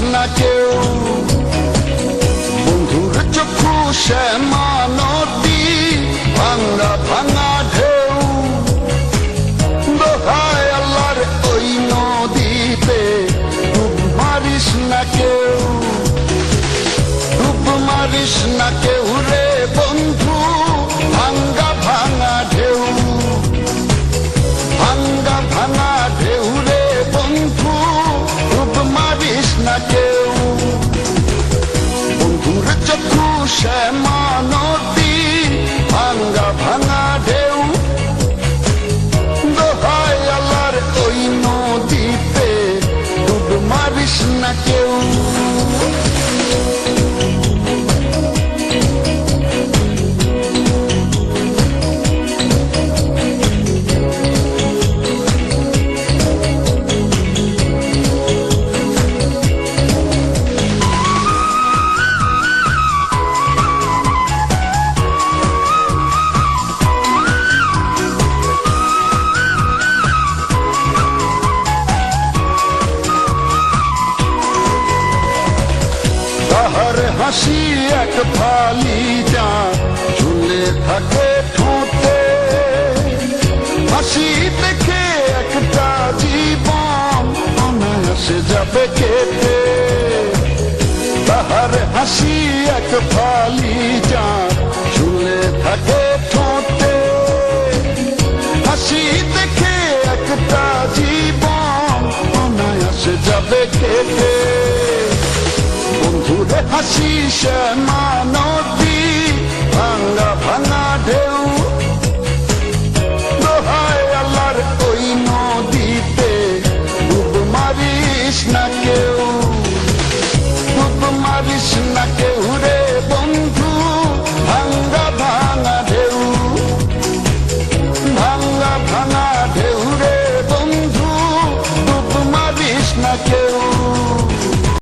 Not you. Won't you let? শ্যামা নদী ভাঙ্গা ভাঙা ঢেউ। দোহায় আল্লাহর ওই নদীতে ডুব মারিস না কেউ। এক ফালি যা ঝুলে থাকে ঠোঁটে। হাসি দেখে একটা জীবন অনায়াসে যাবে কেটে। তাহার হাসি এক ফালি যা ঝুলে থাকে ঠোঁটে। হাসি দেখে একটা জীবন অনায়াসে যাবে কেটে। शीष मा नो